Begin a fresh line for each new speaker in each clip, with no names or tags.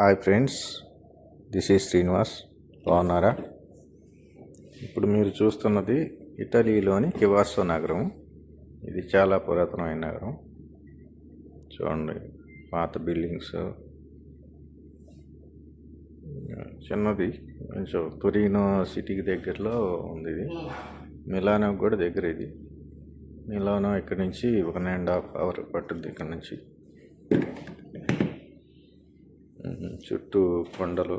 Hi friends this is Srinivas బాగున్నారా? ఇప్పుడు మీరు చూస్తున్నది ఇటలీలోని కివాసో నగరం. ఇది చాలా పురాతనమైన నగరం. చూడండి పాత బిల్డింగ్స్. చిన్నది కొంచెం తురినో సిటీకి దగ్గరలో ఉంది ఇది. మిలానో కూడా దగ్గర ఇది. మిలానో ఇక్కడ నుంచి ఒక అండ్ హాఫ్ అవర్ పట్టుద్ది ఇక్కడ నుంచి. చుట్టూ కొండలు.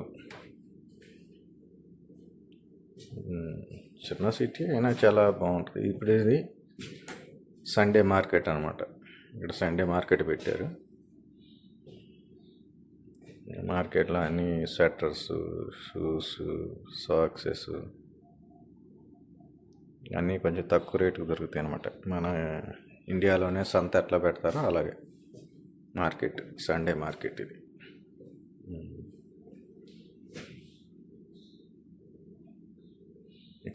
చిన్న సిటీ అయినా చాలా బాగుంటుంది. ఇప్పుడు ఇది సండే మార్కెట్ అనమాట ఇక్కడ సండే మార్కెట్ పెట్టారు. మార్కెట్లో అన్ని స్వెటర్స్ షూస్ సాక్సెస్ అన్నీ కొంచెం తక్కువ రేటుకు దొరుకుతాయి అనమాట మన ఇండియాలోనే సంత ఎట్లా పెడతారో అలాగే మార్కెట్ సండే మార్కెట్ ఇది.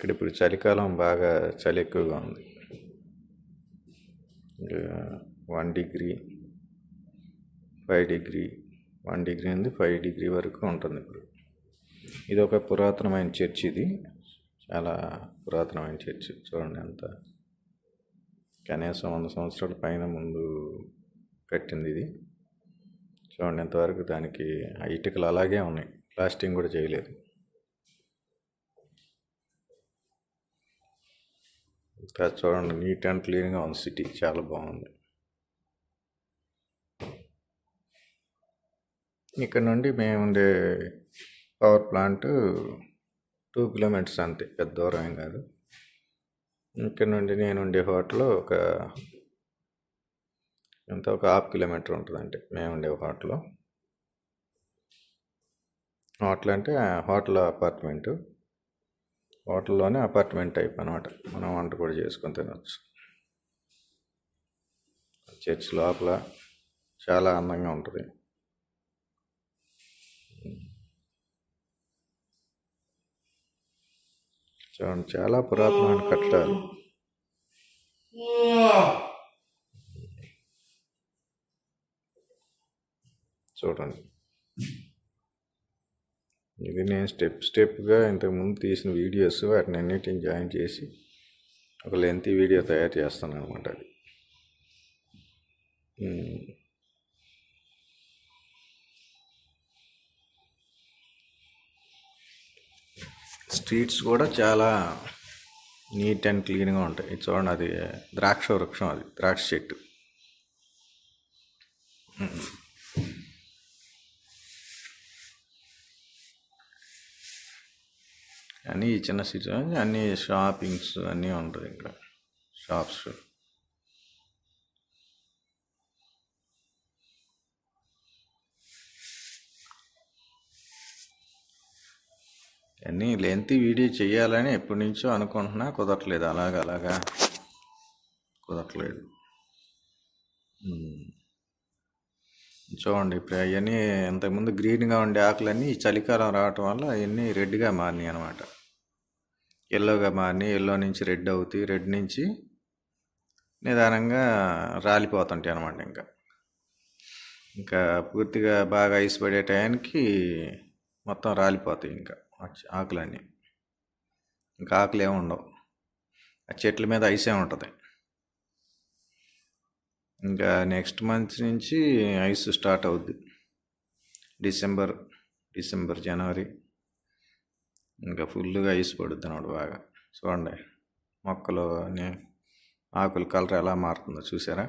ఇక్కడ ఇప్పుడు చలికాలం బాగా చలి ఎక్కువగా ఉంది. One degree five degree one degree నుండి ఫైవ్ డిగ్రీ వరకు ఉంటుంది ఇప్పుడు. ఇది ఒక పురాతనమైన చర్చ్ ఇది. చాలా పురాతనమైన చర్చ్. చూడండి అంత కనీసం వంద సంవత్సరాల పైన ముందు కట్టింది ఇది. చూడండి ఎంతవరకు దానికి ఆ ఇటుకలు అలాగే ఉన్నాయి. ప్లాస్టింగ్ కూడా చేయలేదు. ఇంకా చూడండి నీట్ అండ్ క్లీన్గా ఉంది సిటీ చాలా బాగుంది. ఇక్కడ నుండి మేము ఉండే పవర్ ప్లాంట్ టూ కిలోమీటర్స్ అంతే. పెద్ద దూరం ఏం కాదు. ఇక్కడ నుండి నేను ఉండే హోటల్ ఒక ఎంత? ఒక హాఫ్ కిలోమీటర్ ఉంటుంది అంటే మేము ఉండే హోటల్ హోటల్ అంటే హోటల్ అపార్ట్మెంటు హోటల్లోనే అపార్ట్మెంట్ టైప్ అనమాట మనం వంట కూడా చేసుకొని తినవచ్చు చర్చ్ లోపల చాలా అందంగా ఉంటుంది. చూడండి చాలా పురాతనమైన కట్టడాలు. చూడండి. ఇది నేను స్టెప్ స్టెప్గా ఇంతకుముందు తీసిన వీడియోస్ వాటిని అన్నిటిని జాయిన్ చేసి ఒక లెంతీ వీడియో తయారు చేస్తాను అనమాట అది స్ట్రీట్స్ కూడా చాలా నీట్ అండ్ క్లీన్గా ఉంటాయి. చూడండి అది ద్రాక్ష వృక్షం అది ద్రాక్ష చెట్టు. అన్నీ ఈ చిన్న సిటీ అన్నీ షాపింగ్స్ అన్నీ ఉంటుంది ఇక్కడ. షాప్స్ అన్నీ లెంతీ వీడియో చేయాలని ఎప్పటి నుంచో అనుకుంటున్నా కుదరట్లేదు. అలాగ అలాగా కుదరట్లేదు. Hmm. చూడండి ఇప్పుడు అవన్నీ ఇంతకుముందు గ్రీన్గా ఉండే ఆకులన్నీ ఈ చలికాలం రావటం వల్ల అవన్నీ రెడ్గా మారినాయి అనమాట ఎల్లోగా మారినాయి ఎల్లో నుంచి రెడ్ అవుతాయి రెడ్ నుంచి నిదానంగా రాలిపోతుంటాయి అనమాట ఇంకా. ఇంకా పూర్తిగా బాగా ఐస్ పడే టయానికి మొత్తం రాలిపోతాయి ఇంకా ఆకులన్నీ. ఇంకా ఆకులు ఏమి ఉండవు. ఆ చెట్ల మీద ఐసే ఉంటుంది. ఇంకా నెక్స్ట్ మంత్ నుంచి ఐస్ స్టార్ట్ అవుద్ది. డిసెంబర్ డిసెంబర్ జనవరి. ఇంకా ఫుల్గా ఐస్ పడుద్ది అన్నమాట బాగా. చూడండి మొక్కలు అన్నీ ఆకుల కలర్ ఎలా మారుతుందో చూసారా?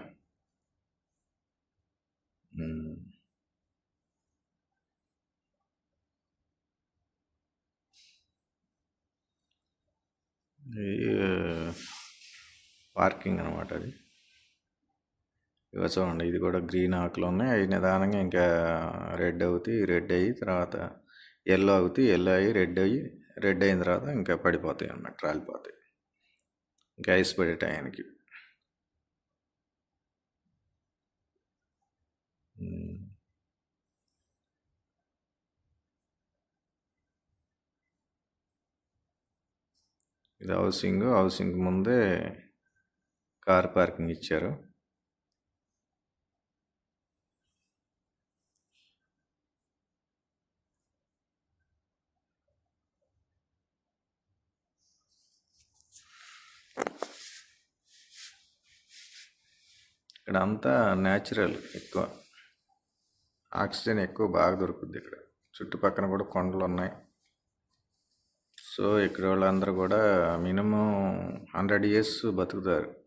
పార్కింగ్ అనమాట అది. ఇవ చూడండి ఇది కూడా గ్రీన్ ఆకులు ఉన్నాయి. అవి నిదానంగా ఇంకా రెడ్ అవుతాయి రెడ్ అయ్యి తర్వాత ఎల్లో అవుతాయి ఎల్లో అయ్యి రెడ్ అయ్యి రెడ్ అయిన తర్వాత ఇంకా పడిపోతాయి అన్నమాట రాలిపోతాయి. ఇంకా ఐస్ పడే టయానికి. ఇది హౌసింగ్ హౌసింగ్ ముందే కార్ పార్కింగ్ ఇచ్చారు. ఇక్కడ అంతా న్యాచురల్ ఎక్కువ. ఆక్సిజన్ ఎక్కువ బాగా దొరుకుద్ది ఇక్కడ. చుట్టుపక్కన కూడా కొండలు ఉన్నాయి. సో ఇక్కడ వాళ్ళందరూ కూడా మినిమం హండ్రెడ్ ఇయర్స్ బతుకుతారు.